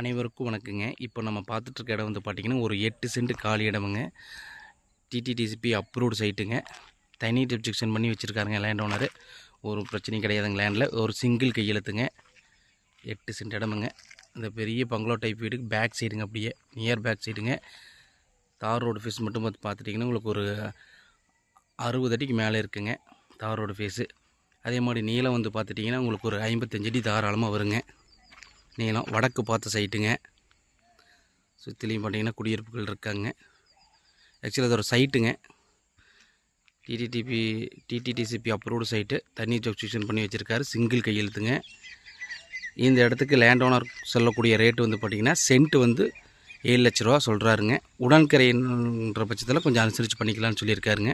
அனைவருக்கும் வணக்கங்க. இப்போ நம்ம பார்த்துட்ருக்க இடம் வந்து பார்த்திங்கன்னா ஒரு எட்டு சென்ட் காலி இடமுங்க. டிடிடிசிபி அப்ரூவ்டு சைட்டுங்க தனி டிப்ஜெக்ஷன் பண்ணி வச்சுருக்காருங்க லேண்ட் ஓனர் ஒரு பிரச்சனையும் கிடையாதுங்க லேண்டில் ஒரு சிங்கிள் கையெழுத்துங்க எட்டு சென்ட் இடமுங்க. இந்த பெரிய பங்களா டைப் வீடுக்கு பேக் சைடுங்க அப்படியே. நியர் பேக் சைடுங்க தார் ரோடு ஃபேஸ் மட்டும் பார்த்து பார்த்துட்டிங்கன்னா உங்களுக்கு ஒரு அறுபது அடிக்கு மேலே இருக்குங்க. தார் ரோடு ஃபேஸு அதே மாதிரி நீளம் வந்து பார்த்துட்டிங்கன்னா உங்களுக்கு ஒரு ஐம்பத்தஞ்சடி அடி தாராளமாக வருங்க. நீளம் வடக்கு பார்த்த சைட்டுங்க சுற்றிலையும் பார்த்தீங்கன்னா குடியிருப்புகள் இருக்காங்க. ஆக்சுவலி அது ஒரு சைட்டுங்க டிடிடிபி டிடிடிசிபி அப்ரூவ்டு சைட்டு தண்ணி சப்ஸ்டியூஷன் பண்ணி வச்சுருக்காரு. சிங்கிள் கையெழுத்துங்க. இந்த இடத்துக்கு லேண்ட் ஓனர் சொல்லக்கூடிய ரேட்டு வந்து பார்த்திங்கன்னா சென்ட் வந்து ஏழு லட்ச ரூபா சொல்கிறாருங்க உடன்கரைன்ற பட்சத்தில் கொஞ்சம் அனுசரித்து பண்ணிக்கலாம்னு சொல்லியிருக்காருங்க.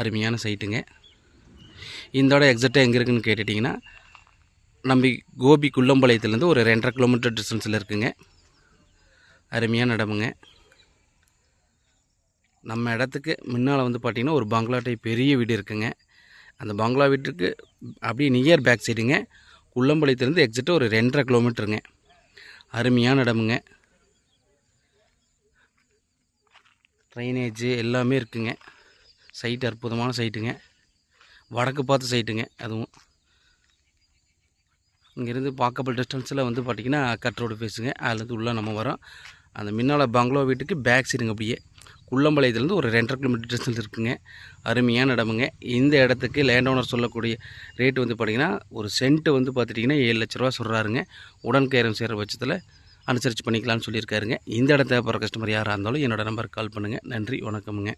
அருமையான சைட்டுங்க இந்த இடம் எக்ஸாக்டாக எங்கே இருக்குதுன்னு கேட்டுட்டிங்கன்னா நம்பி கோபி குள்ளம்பாளையத்துலேருந்து ஒரு ரெண்டரை கிலோமீட்டர் டிஸ்டன்ஸில் இருக்குங்க. அருமையான இடமுங்க. நம்ம இடத்துக்கு முன்னால் வந்து பார்த்திங்கன்னா ஒரு பங்களா டைப் பெரிய வீடு இருக்குங்க. அந்த பங்களா வீட்டுக்கு அப்படியே நியர் பேக் சைடுங்க. குள்ளம்பாளையத்துலேருந்து எக்ஸிட்டு ஒரு ரெண்டரை கிலோமீட்டருங்க. அருமையான இடமுங்க. ட்ரைனேஜு எல்லாமே இருக்குங்க. சைட்டு அற்புதமான சைட்டுங்க வடக்கு பார்த்து சைட்டுங்க அதுவும். இங்கேருந்து வாக்கபிள் டிஸ்டன்ஸில் வந்து பார்த்திங்கன்னா கட் ரோடு பேசுங்க அதுலேருந்து உள்ளே நம்ம வரோம். அந்த மின்னால பங்களோ வீட்டுக்கு பேக் சைடுங்க அப்படியே. குள்ளம்பாளையத்துலேருந்து ஒரு ரெண்டரை கிலோமீட்டர் டிஸ்டன்ஸ் இருக்குங்க. அருமையான இடமுங்க. இந்த இடத்துக்கு லேண்ட் ஓனர் சொல்லக்கூடிய ரேட்டு வந்து பார்த்திங்கன்னா ஒரு சென்ட்டு வந்து பார்த்துட்டிங்கன்னா ஏழு லட்ச ரூபா சொல்கிறாருங்க உடன் செய்கிற பட்சத்தில் அனுசரித்து பண்ணிக்கலாம்னு சொல்லியிருக்காருங்க. இந்த இடத்த போகிற கஸ்டமர் யாராக இருந்தாலும் என்னோடய நம்பருக்கு கால் பண்ணுங்கள் நன்றி வணக்கமுங்க.